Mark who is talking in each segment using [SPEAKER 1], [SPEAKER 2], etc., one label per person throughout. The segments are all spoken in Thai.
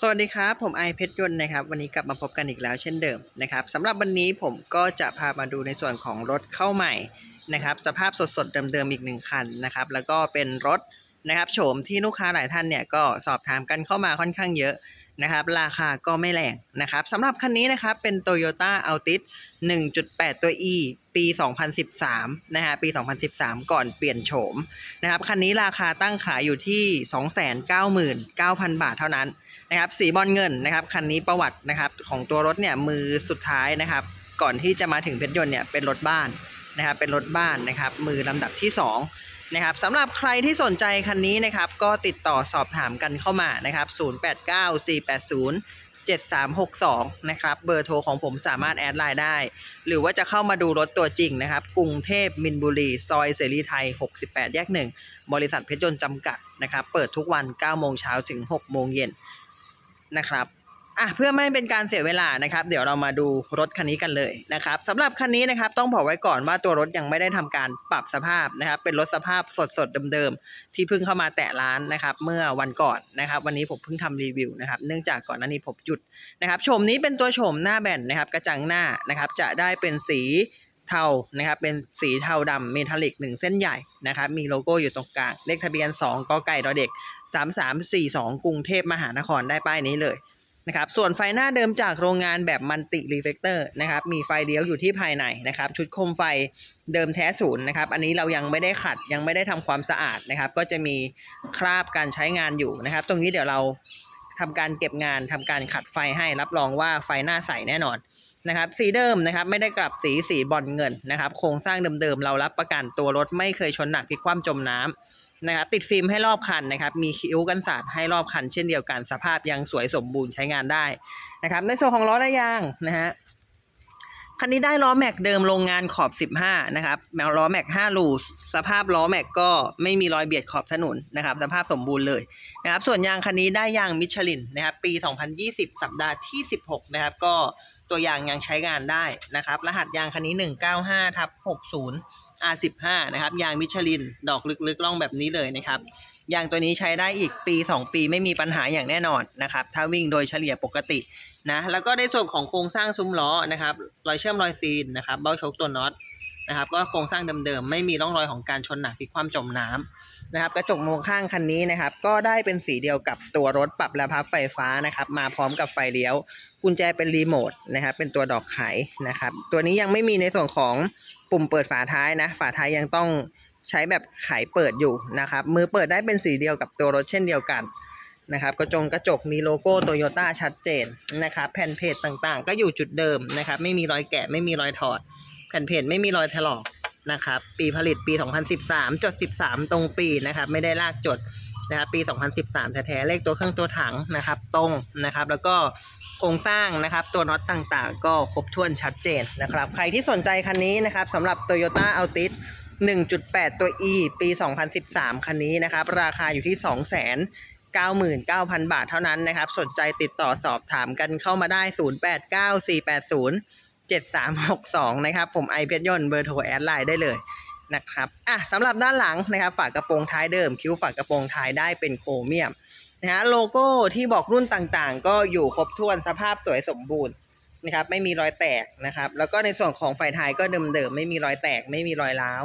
[SPEAKER 1] สวัสดีครับ ผมไอเพชรยนต์นะครับ วันนี้กลับมาพบกันอีกแล้วเช่นเดิมนะครับสำหรับวันนี้ผมก็จะพามาดูในส่วนของรถเข้าใหม่นะครับ สภาพสดๆเดิมๆอีกหนึ่งคันนะครับ แล้วก็เป็นรถนะครับโฉมที่ลูกค้าหลายท่านเนี่ยก็สอบถามกันเข้ามาค่อนข้างเยอะนะครับ ราคาก็ไม่แรงนะครับสำหรับคันนี้นะครับเป็น Toyota Altis 1.8 ตัว E ปี 2013 นะฮะปี 2013 ก่อนเปลี่ยนโฉมนะครับคันนี้ราคาตั้งขายอยู่ที่ 299,000 บาทเท่านั้น นะครับสีบอลเงินนะครับคันนี้ประวัตินะครับของตัวรถเนี่ยมือสุดท้ายนะครับ ก่อนที่จะมาถึงเพชรยนต์เนี่ยเป็นรถบ้านนะครับเป็นรถบ้านนะครับมือลำดับที่ 2 นะครับสำหรับใครที่สนใจคันนี้นะครับก็ติดต่อสอบถามกันเข้ามานะครับ089 480 7362 นะครับเบอร์โทรของผมสามารถแอดไลน์ได้ หรือว่าจะเข้ามาดูรถตัวจริงนะครับ กรุงเทพมินบุรี ซอยเสรีไทย 68 แยก 1 บริษัทเพชรยนต์จำกัดนะครับ เปิดทุกวัน 9 โมงเช้าถึง 6 โมงเย็น นะครับอะเพื่อไม่เป็นการเสียเวลานะครับ เดี๋ยวเรามาดูรถคันนี้กันเลยนะครับสำหรับคันนี้นะครับต้องบอกไว้ก่อนว่าตัวรถยังไม่ได้ทำการปรับสภาพนะครับ เป็นรถสภาพสดๆเดิมๆที่เพิ่งเข้ามาแตะร้านนะครับ เมื่อวันก่อนนะครับ วันนี้ผมเพิ่งทำรีวิวนะครับ เนื่องจากก่อนหน้านี้ผมหยุดนะครับโฉมนี้เป็นตัวโฉมหน้าแบนนะครับ กระจังหน้านะครับ จะได้เป็นสี เทานะครับเป็นสีเทาดำเมทัลลิกหนึ่งเส้นใหญ่นะครับมีโลโก้อยู่ตรงกลาง เลขทะเบียน 2กไก่ดอเด็ก 3342 กรุงเทพมหานครได้ป้ายนี้เลยนะครับส่วนไฟหน้าเดิมจากโรงงานแบบมันติรีเฟกเตอร์นะครับมีไฟเลี้ยวอยู่ที่ภายในนะครับชุดโคมไฟเดิมแท้ศูนย์นะครับอันนี้เรายังไม่ได้ขัดยังไม่ได้ทำความสะอาดนะครับก็จะมีคราบการใช้งานอยู่นะครับ ตรงนี้เดี๋ยวเราทำการเก็บงานทำการขัดไฟให้รับรองว่าไฟหน้าใสแน่นอน นะครับสีเดิมนะครับไม่ได้กลับสีสีบอลเงินนะครับโครงสร้างเดิมๆเรารับประกันตัวรถไม่เคยชนหนักพลิกคว่ำจมน้ำนะครับติดฟิล์มให้รอบคันนะครับมีคิ้วกันสาดให้รอบคัน เช่นเดียวกันสภาพยังสวยสมบูรณ์ใช้งานได้นะครับในส่วนของล้อและยางนะฮะคันนี้ได้ล้อแม็กเดิมโรงงานขอบ 15 นะครับแมวล้อแม็ก5ลูสภาพล้อแม็กก็ไม่มีรอยเบียดขอบถนนนะครับ สภาพสมบูรณ์เลยนะครับ ส่วนยางคันนี้ได้ยางมิชลินนะครับ ปี 2020 สัปดาห์ที่ 16 นะครับ ก็ ตัวยางยังใช้งานได้นะครับ รหัสยางคันนี้ 195ทับ60 R15 นะครับ ยางมิชลิน ดอกลึกๆล่องแบบนี้เลยนะครับ ยางตัวนี้ใช้ได้อีกปี 2 ปีไม่มีปัญหาอย่างแน่นอนนะครับ ถ้าวิ่งโดยเฉลี่ยปกตินะ แล้วก็ในส่วนของโครงสร้างซุ้มล้อนะครับ รอยเชื่อมรอยซีนนะครับ เบ้าชกตัวน็อต นะครับ ก็โครงสร้างเดิมๆไม่มีร่องรอยของการชนหนักพลิกคว่ำจมน้ำนะครับ กระจกมองข้างคันนี้นะครับ ก็ได้เป็นสีเดียวกับตัวรถปรับและพับไฟฟ้านะครับ มาพร้อมกับไฟเลี้ยว กุญแจเป็นรีโมทนะครับ เป็นตัวดอกไขนะครับ ตัวนี้ยังไม่มีในส่วนของปุ่มเปิดฝาท้ายนะ ฝาท้ายยังต้องใช้แบบไขเปิดอยู่นะครับ มือเปิดได้เป็นสีเดียวกับตัวรถเช่นเดียวกันนะครับกระจงกระจกมีโลโก้โตโยต้าชัดเจนนะครับแผ่นเพจต่างๆ ก็อยู่จุดเดิมนะครับ ไม่มีรอยแกะไม่มีรอยถอด แผ่นเพจไม่มีรอยถลอกนะครับ ปีผลิตปี 2013 จด 13 ตรงปีนะครับ ไม่ได้ลากจดนะครับปี 2013 แท้ๆเลขตัวเครื่องตัวถังนะครับ ตรงนะครับ แล้วก็โครงสร้างนะครับ ตัวน็อตต่างๆ ก็ครบถ้วนชัดเจนนะครับ ใครที่สนใจคันนี้นะครับสำหรับ Toyota Altis 1.8 ตัว E ปี 2013 คันนี้นะครับ ราคาอยู่ที่299,000 บาทเท่านั้นนะครับ สนใจติดต่อสอบถามกันเข้ามาได้ 089480 7362 นะครับ ผมไอเพชรยนต์เบอร์โทรแอดไลน์ได้เลยนะครับอะสำหรับด้านหลังนะครับ ฝากระโปรงท้ายเดิม คิ้วฝากกระโปรงท้ายได้เป็นโครเมียมนะฮะโลโก้ที่บอกรุ่นต่างๆ ก็อยู่ครบถ้วนสภาพสวยสมบูรณ์นะครับ ไม่มีรอยแตกนะครับ แล้วก็ในส่วนของไฟท้ายก็เดิมๆไม่มีรอยแตก ไม่มีรอยร้าว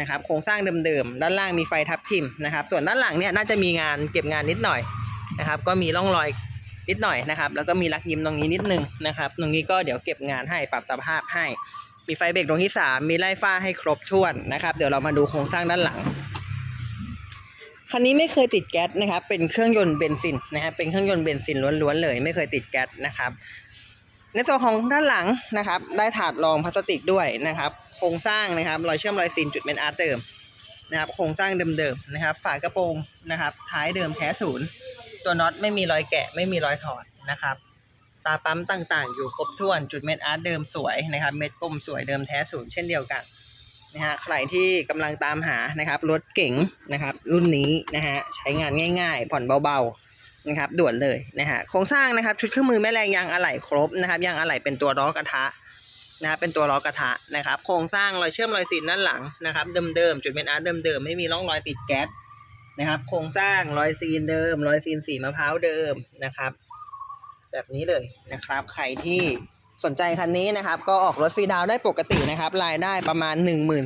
[SPEAKER 1] นะครับ โครงสร้างเดิมๆด้านล่างมีไฟทับทิมนะครับ ส่วนด้านหลังเนี่ยน่าจะมีงานเก็บงานนิดหน่อยนะครับ ก็มีร่องรอย นิดหน่อยนะครับ แล้วก็มีลักยิ้มตรงนี้นิดนึงนะครับ ตรงนี้ก็เดี๋ยวเก็บงานให้ปรับสภาพให้ มีไฟเบรกตรงที่ 3 มีไล่ฟ้าให้ครบถ้วนนะครับ เดี๋ยวเรามาดูโครงสร้างด้านหลังคันนี้ไม่เคยติดแก๊สนะครับ เป็นเครื่องยนต์เบนซินนะครับเป็นเครื่องยนต์เบนซินล้วนๆเลย ไม่เคยติดแก๊สนะครับ ในส่วนของด้านหลังนะครับ ได้ถาดรองพลาสติกด้วยนะครับ โครงสร้างนะครับรอยเชื่อมรอยซีนจุดเมนอาร์ตเดิมนะครับ โครงสร้างเดิมๆนะครับ ฝากระโปรงนะครับ ท้ายเดิมแท้ศูนย์ ตัวน็อตไม่มีรอยแกะไม่มีรอยถอดนะครับ ตาปั๊มต่างๆ อยู่ครบถ้วนจุดเม็ดอาร์ตเดิมสวยนะครับ เม็ดกลมสวยเดิมแท้ศูนย์เช่นเดียวกันนะฮะใครที่กำลังตามหานะครับรถเก๋งนะครับ รุ่นนี้นะฮะใช้งานง่าย ๆ ผ่อนเบาๆนะครับด่วนเลยนะฮะโครงสร้างนะครับชุดเครื่องมือแม่แรงยางอะไหล่ครบนะครับยางอะไหล่เป็นตัวล้อกระทะนะครับเป็นตัวล้อกระทะนะครับ โครงสร้างรอยเชื่อมรอยซีนด้านหลังนะครับเดิมๆจุดเม็ดอาร์ตเดิมๆไม่มีร่องรอยติดแก๊ส นะครับโครงสร้างรอยซีนเดิม รอยซีนสีมะพร้าวเดิมนะครับ แบบนี้เลยนะครับ ใครที่สนใจคันนี้นะครับ ก็ออกรถฟรีดาวได้ปกตินะครับรายได้ประมาณ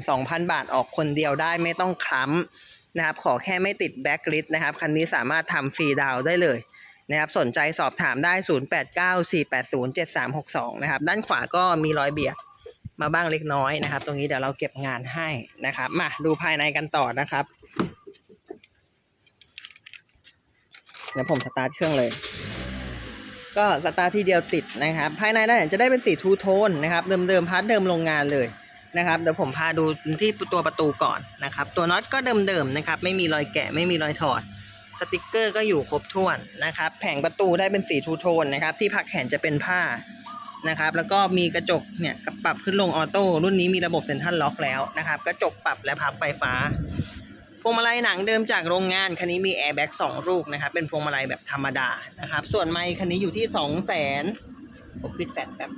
[SPEAKER 1] 12,000 บาทออกคนเดียวได้ไม่ต้องคล้ำนะครับ ขอแค่ไม่ติดแบ็กลิสนะครับ คันนี้สามารถทำฟรีดาวได้เลยนะครับ สนใจสอบถามได้ 0894807362 นะครับ ด้านขวาก็มีรอยเบียดมาบ้างเล็กน้อยนะครับ ตรงนี้เดี๋ยวเราเก็บงานให้นะครับ มาดูภายในกันต่อนะครับ เดี๋ยวผมสตาร์ทเครื่องเลย ก็สตาร์ททีเดียวติดนะครับ ภายในด้านหลังจะได้เป็นสีทูโทนนะครับ เดิมๆพาร์ทเดิมโรงงานเลยนะครับ เดี๋ยวผมพาดูที่ตัวประตูก่อนนะครับ ตัวน็อตก็เดิมๆนะครับ ไม่มีรอยแกะ ไม่มีรอยถอด สติกเกอร์ก็อยู่ครบถ้วนนะครับ แผงประตูได้เป็นสีทูโทนนะครับ ที่พักแขนจะเป็นผ้านะครับ แล้วก็มีกระจกเนี่ยปรับขึ้นลงออโต้ รุ่นนี้มีระบบเซ็นทรัลล็อกแล้วนะครับ กระจกปรับและพับไฟฟ้า พวงมาลัยหนังเดิมจากโรงงาน คันนี้มีแอร์แบ็กสองลูกนะครับ เป็นพวงมาลัยแบบธรรมดานะครับ ส่วนไมค์คันนี้อยู่ที่สองแสนผมปิดแฟลชแบบ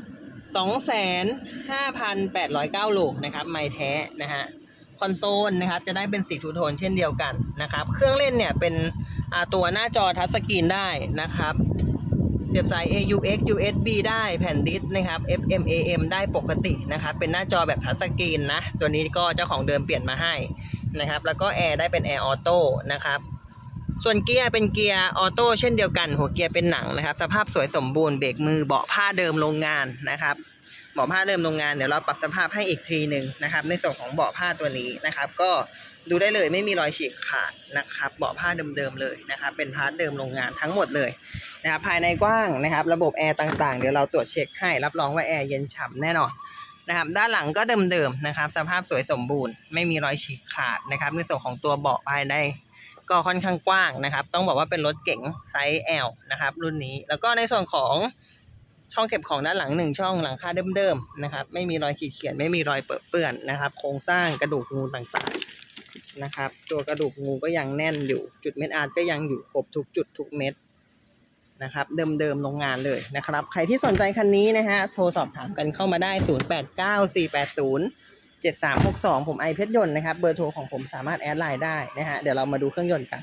[SPEAKER 1] สองแสนห้าพันแปดร้อยเก้าโลนะครับ ไมค์แท้นะฮะ คอนโซลนะครับ จะได้เป็นสีทูโทนเช่นเดียวกันนะครับ เครื่องเล่นเนี่ยเป็นตัวหน้าจอทัชสกรีนได้นะครับเสียบสาย AUX USB ได้แผ่นดิสก์นะครับ FM AM ได้ปกตินะครับ เป็นหน้าจอแบบทัชสกรีนนะ ตัวนี้ก็เจ้าของเดิมเปลี่ยนมาให้ นะครับ แล้วก็แอร์ได้เป็นแอร์ออโต้นะครับ ส่วนเกียร์เป็นเกียร์ออโต้เช่นเดียวกัน หัวเกียร์เป็นหนังนะครับ สภาพสวยสมบูรณ์เบรกมือเบาะผ้าเดิมโรงงานนะครับเบาะผ้าเดิมโรงงานเดี๋ยวเราปรับสภาพให้อีกทีหนึ่งนะครับ ในส่วนของเบาะผ้าตัวนี้นะครับ ก็ดูได้เลยไม่มีรอยฉีกขาดนะครับ เบาะผ้าเดิมๆเลยนะครับ เป็นพาร์ทเดิมโรงงานทั้งหมดเลยนะครับ ภายในกว้างนะครับ ระบบแอร์ต่างๆ เดี๋ยวเราตรวจเช็คให้รับรองว่าแอร์เย็นฉ่ำแน่นอน นะครับด้านหลังก็เดิมๆนะครับ สภาพสวยสมบูรณ์ไม่มีรอยฉีกขาดนะครับ ในส่วนของตัวเบาะภายในก็ค่อนข้างกว้างนะครับ ต้องบอกว่าเป็นรถเก๋งไซส์ L นะครับ รุ่นนี้ แล้วก็ในส่วนของช่องเก็บของด้านหลังหนึ่งช่องหลังคาเดิมๆนะครับ ไม่มีรอยขีดเขียนไม่มีรอยเปื้อนเปื้อนนะครับ โครงสร้างกระดูกงูต่างๆนะครับ ตัวกระดูกงูก็ยังแน่นอยู่ จุดเม็ดอาร์ตก็ยังอยู่ครบทุกจุดทุกเม็ด นะครับเดิมๆโรงงานเลยนะครับ ใครที่สนใจคันนี้นะฮะโทรสอบถามกันเข้ามาได้ 089480 7362 ผมไอเพชรยนต์นะครับเบอร์โทรของผมสามารถแอดไลน์ได้นะฮะเดี๋ยวเรามาดูเครื่องยนต์กัน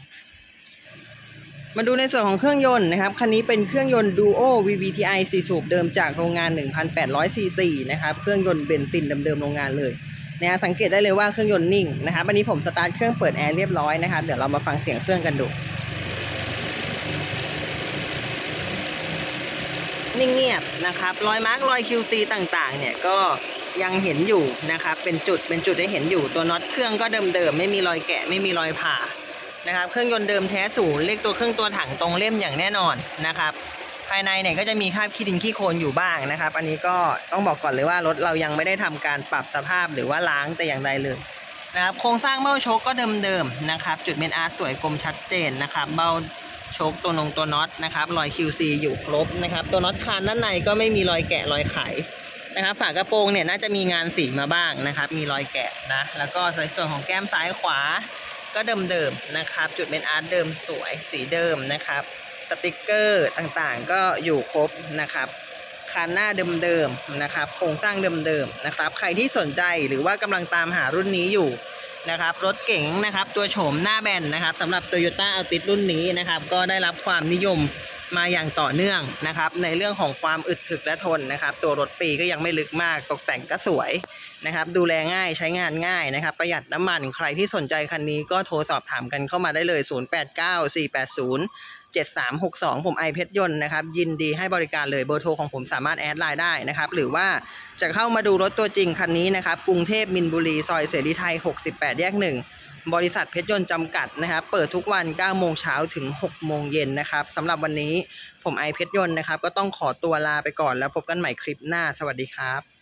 [SPEAKER 1] มาดูในส่วนของเครื่องยนต์นะครับคันนี้เป็นเครื่องยนต์ Duo VVTi 4 สูบเดิมจากโรงงาน 1,800 ซีซีนะครับเครื่องยนต์เบนซินเดิมๆโรงงานเลยนะฮะสังเกตได้เลยว่าเครื่องยนต์นิ่งนะครับวันนี้ผมสตาร์ทเครื่องเปิดแอร์เรียบร้อยนะครับเดี๋ยวเรามาฟังเสียงเครื่องกันดู นิ่งเงียบนะครับรอยมาร์กรอย QC ต่างๆ เนี่ยก็ยังเห็นอยู่นะครับเป็นจุดเป็นจุดให้เห็นอยู่ตัวน็อตเครื่องก็เดิมๆไม่มีรอยแกะไม่มีรอยผ่านะครับเครื่องยนต์เดิมแท้ศูนย์เลขตัวเครื่องตัวถังตรงเล่มอย่างแน่นอนนะครับภายในเนี่ยก็จะมีคราบขี้ดินขี้โคลนอยู่บ้างนะครับ อันนี้ก็ต้องบอกก่อนเลยว่ารถเรายังไม่ได้ทำการปรับสภาพหรือว่าล้างแต่อย่างใดเลยนะครับโครงสร้างเบ้าโชคก็เดิมๆนะครับ จุดเมนอาร์สวยกลมชัดเจนนะครับเบ้า โชคตัวนงตัวน็อตนะครับรอย QC อยู่ครบนะครับตัวน็อตคานด้านในก็ไม่มีรอยแกะรอยไขนะครับฝากระโปรงเนี่ยน่าจะมีงานสีมาบ้างนะครับ มีรอยแกะนะแล้วก็ในส่วนของแก้มซ้ายขวาก็เดิมๆนะครับ จุดเป็นอาร์ตเดิมสวยสีเดิมนะครับสติกเกอร์ต่างๆก็อยู่ครบนะครับคานหน้าเดิมๆนะครับโครงสร้างเดิมๆนะครับ ใครที่สนใจหรือว่ากำลังตามหารุ่นนี้อยู่ นะครับรถเก๋งนะครับตัวโฉมหน้าแบนนะครับสำหรับ Toyota Altis รุ่นนี้นะครับก็ได้รับความนิยมมาอย่างต่อเนื่องนะครับในเรื่องของความอึดถึกและทนนะครับตัวรถปีก็ยังไม่ลึกมากตกแต่งก็สวยนะครับดูแลง่ายใช้งานง่ายนะครับประหยัดน้ำมันใครที่สนใจคันนี้ก็โทรสอบถามกันเข้ามาได้เลย 089480 7362 ผมไอเพชรยนต์นะครับ ยินดีให้บริการเลยเบอร์โทรของผมสามารถแอดไลน์ได้นะครับ หรือว่าจะเข้ามาดูรถตัวจริงคันนี้นะครับ กรุงเทพมินบุรี ซอยเสรีไทย 68 แยก 1 บริษัทเพชรยนต์จำกัดนะครับ เปิดทุกวัน 9 โมงเช้าถึง 6 โมงเย็นนะครับสำหรับวันนี้ผมไอเพชรยนต์นะครับ ก็ต้องขอตัวลาไปก่อนแล้วพบกันใหม่คลิปหน้า สวัสดีครับ